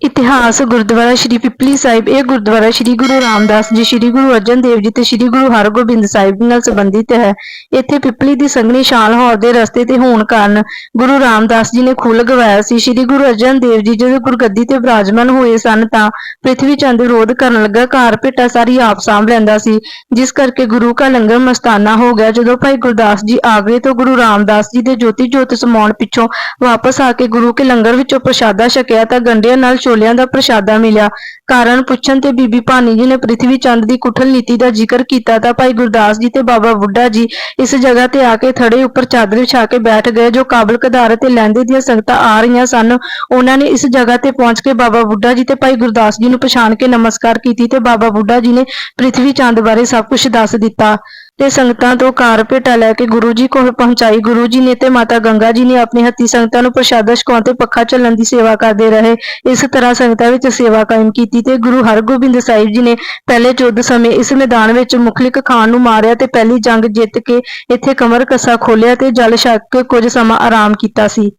ਇਤਿਹਾਸ, ਗੁਰਦੁਆਰਾ ਸ਼੍ਰੀ ਪਿਪਲੀ ਸਾਹਿਬ, ਇਹ ਗੁਰਦੁਆਰਾ ਸ਼੍ਰੀ ਗੁਰੂ ਰਾਮਦਾਸ ਜੀ, ਸ਼੍ਰੀ ਗੁਰੂ ਅਰਜਨ ਦੇਵ ਜੀ ਤੇ ਸ਼੍ਰੀ ਗੁਰੂ ਹਰਗੋਬਿੰਦ ਸਾਹਿਬ ਨਾਲ ਸੰਬੰਧਿਤ ਹੈ। ਇੱਥੇ ਪਿਪਲੀ ਦੀ ਸੰਘਣੀ ਛਾਲ ਲਾਹੌਰ ਦੇ ਰਸਤੇ ਤੇ ਹੋਣ ਕਾਰਨ ਗੁਰੂ ਰਾਮਦਾਸ ਜੀ ਨੇ ਖੁੱਲ ਗਵਾਇਆ ਸੀ। ਸ਼੍ਰੀ ਗੁਰੂ ਅਰਜਨ ਦੇਵ ਜੀ ਜਦੋਂ ਗੁਰਗੱਦੀ ਤੇ ਵਿਰਾਜਮਾਨ ਹੋਏ ਸਨ ਤਾਂ ਪ੍ਰਿਥਵੀ ਚੰਦ ਵਿਰੋਧ ਕਰਨ ਲੱਗਾ। ਘਰ ਭੇਟਾ ਸਾਰੀ ਆਪ ਸਾਂਭ ਲੈਂਦਾ ਸੀ, ਜਿਸ ਕਰਕੇ ਗੁਰੂ ਕਾ ਲੰਗਰ ਮਸਤਾਨਾ ਹੋ ਗਿਆ। ਜਦੋਂ ਭਾਈ ਗੁਰਦਾਸ ਜੀ ਆਗਰੇ ਤੋਂ ਗੁਰੂ ਰਾਮਦਾਸ ਜੀ ਦੇ ਜੋਤੀ ਜੋਤ ਸਮਾਉਣ ਪਿੱਛੋਂ ਵਾਪਸ ਆ ਕੇ ਗੁਰੂ ਕੇ ਲੰਗਰ ਵਿੱਚੋਂ ਪ੍ਰਸ਼ਾਦਾ ਛਕਿਆ ਤਾਂ ਗੰਡਿਆਂ ਨਾਲ ਛੋਲਿਆਂ ਦਾ ਪ੍ਰਸ਼ਾਦਾ ਮਿਲਿਆ। ਕਾਰਨ ਪੁੱਛਣ ਤੇ ਬੀਬੀ ਭਾਨੀ ਜੀ ਨੇ ਪ੍ਰਿਥਵੀ ਚੰਦ ਦੀ ਕੁਠਲ ਨੀਤੀ ਦਾ ਜ਼ਿਕਰ ਕੀਤਾ ਤਾਂ ਭਾਈ ਗੁਰਦਾਸ ਜੀ ਤੇ ਬਾਬਾ ਬੁੱਢਾ ਜੀ ਇਸ ਜਗ੍ਹਾ ਤੇ ਆ ਕੇ ਥੜੇ ਉੱਪਰ ਚਾਦਰ ਵਿਛਾ ਕੇ ਬੈਠ ਗਏ। ਜੋ ਕਾਬਲ ਕਧਾਰ ਤੇ ਲਹਿੰਦੇ ਦੀਆਂ ਸੰਗਤਾਂ ਆ ਰਹੀਆਂ ਸਨ, ਉਹਨਾਂ ਨੇ ਇਸ ਜਗ੍ਹਾ ਤੇ ਪਹੁੰਚ ਕੇ ਬਾਬਾ ਬੁੱਢਾ ਜੀ ਤੇ ਭਾਈ ਗੁਰਦਾਸ ਜੀ ਨੂੰ ਪਛਾਣ ਕੇ ਨਮਸਕਾਰ ਕੀਤੀ ਤੇ ਬਾਬਾ ਬੁੱਢਾ ਜੀ ਨੇ ਪ੍ਰਿਥਵੀ ਚੰਦ ਬਾਰੇ ਸਭ ਕੁਝ ਦੱਸ ਦਿੱਤਾ। ਤੇ ਸੰਗਤਾਂ ਤੋਂ ਕਾਰ ਭੇਟਾ ਲੈ ਕੇ ਗੁਰੂ ਜੀ ਕੋਲ ਪਹੁੰਚਾਈ। ਗੁਰੂ ਜੀ ਨੇ ਤੇ ਮਾਤਾ ਗੰਗਾ ਜੀ ਨੇ ਆਪਣੀ ਹੱਥੀ ਸੰਗਤਾਂ ਨੂੰ ਪ੍ਰਸ਼ਾਦਾ ਛਕਾਉਣ ਤੇ ਪੱਖਾ ਚੱਲਣ ਦੀ ਸੇਵਾ ਕਰਦੇ ਰਹੇ। ਇਸ ਤਰ੍ਹਾਂ ਸੰਗਤਾਂ ਵਿੱਚ ਸੇਵਾ ਕਾਇਮ ਕੀਤੀ ਤੇ ਗੁਰੂ ਹਰਗੋਬਿੰਦ ਸਾਹਿਬ ਜੀ ਨੇ ਪਹਿਲੇ ਯੁੱਧ ਸਮੇਂ ਇਸ ਮੈਦਾਨ ਵਿੱਚ ਮੁਖਲਿਕ ਖਾਨ ਨੂੰ ਮਾਰਿਆ ਤੇ ਪਹਿਲੀ ਜੰਗ ਜਿੱਤ ਕੇ ਇੱਥੇ ਕਮਰ ਕੱਸਾ ਖੋਲਿਆ ਤੇ ਜਲ ਛਕ ਕੇ ਕੁਝ ਸਮਾਂ ਆਰਾਮ ਕੀਤਾ ਸੀ।